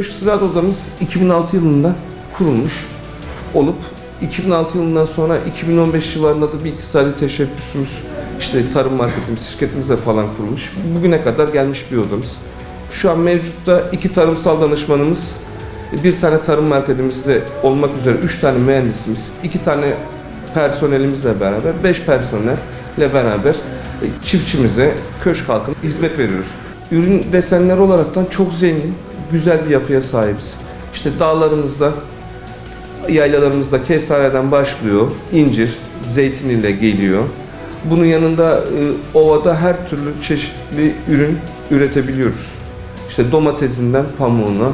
ziraat odamız 2006 yılında kurulmuş olup 2006 yılından sonra 2015 civarında da bir iktisadi teşebbüsümüz işte tarım marketimiz, şirketimizle falan kurulmuş. Bugüne kadar gelmiş bir odamız. Şu an mevcutta iki tarımsal danışmanımız, bir tane tarım marketimizde olmak üzere üç tane mühendisimiz, iki tane personelimizle beraber, beş personelle beraber çiftçimize, köşk halkına hizmet veriyoruz. Ürün desenleri olaraktan çok zengin, güzel bir yapıya sahibiz. İşte dağlarımızda, yaylalarımızda kestaneden başlıyor, incir, zeytin ile geliyor. Bunun yanında e, ovada her türlü çeşitli ürün üretebiliyoruz. İşte domatesinden pamuğuna,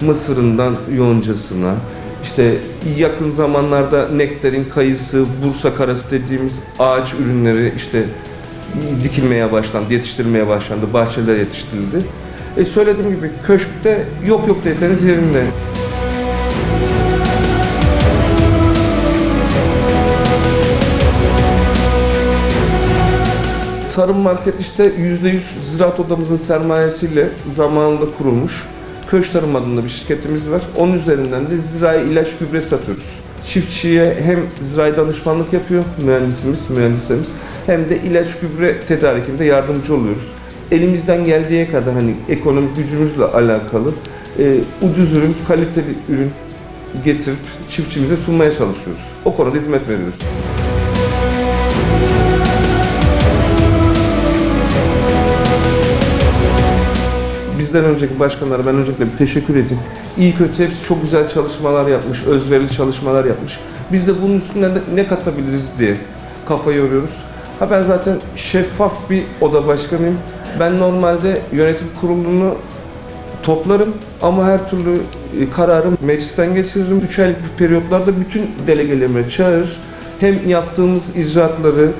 mısırından yoncasına, işte yakın zamanlarda nektarin, kayısı, bursa karası dediğimiz ağaç ürünleri işte dikilmeye başlandı, yetiştirilmeye başlandı, bahçeler yetiştirildi. E söylediğim gibi köşkte yok yok deseniz yerinde. Tarım market işte %100 ziraat odamızın sermayesiyle zamanında kurulmuş. Köş Tarım adında bir şirketimiz var. Onun üzerinden de zirai ilaç gübre satıyoruz. Çiftçiye hem zirai danışmanlık yapıyor mühendisimiz, mühendislerimiz hem de ilaç gübre tedarikinde yardımcı oluyoruz. Elimizden geldiği kadar hani ekonomik gücümüzle alakalı e, ucuz ürün, kaliteli ürün getirip çiftçimize sunmaya çalışıyoruz. O konuda hizmet veriyoruz. bizden önceki başkanlara ben öncelikle bir teşekkür edeyim. İyi kötü hepsi çok güzel çalışmalar yapmış, özverili çalışmalar yapmış. Biz de bunun üstünden de ne katabiliriz diye kafa yoruyoruz. Ha ben zaten şeffaf bir oda başkanıyım. Ben normalde yönetim kurulunu toplarım ama her türlü e, kararı meclisten geçiririm. 3 aylık bir periyotlarda bütün delegelerime çağırır. Hem yaptığımız icraatları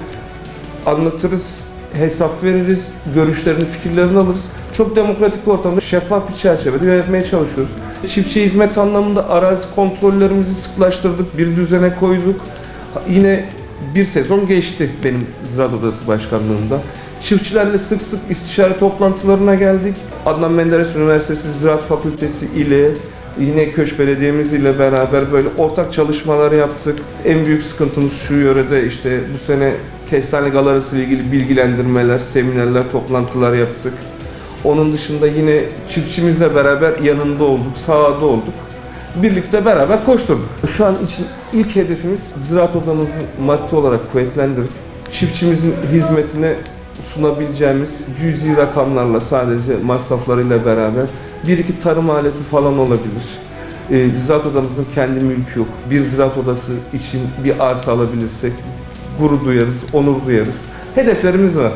anlatırız, hesap veririz, görüşlerini, fikirlerini alırız. Çok demokratik bir ortamda şeffaf bir çerçevede yönetmeye çalışıyoruz. Çiftçi hizmet anlamında arazi kontrollerimizi sıklaştırdık, bir düzene koyduk. Yine bir sezon geçti benim Ziraat Odası Başkanlığımda. Çiftçilerle sık sık istişare toplantılarına geldik. Adnan Menderes Üniversitesi Ziraat Fakültesi ile yine Köş Belediye'miz ile beraber böyle ortak çalışmalar yaptık. En büyük sıkıntımız şu yörede işte bu sene kestane galarası ile ilgili bilgilendirmeler, seminerler, toplantılar yaptık. Onun dışında yine çiftçimizle beraber yanında olduk, sahada olduk. Birlikte beraber koşturduk. Şu an için ilk hedefimiz ziraat odamızı maddi olarak kuvvetlendirip çiftçimizin hizmetine sunabileceğimiz cüzi rakamlarla sadece masraflarıyla beraber bir iki tarım aleti falan olabilir. Ee, ziraat odamızın kendi mülkü yok. Bir ziraat odası için bir arsa alabilirsek gurur duyarız, onur duyarız. Hedeflerimiz var.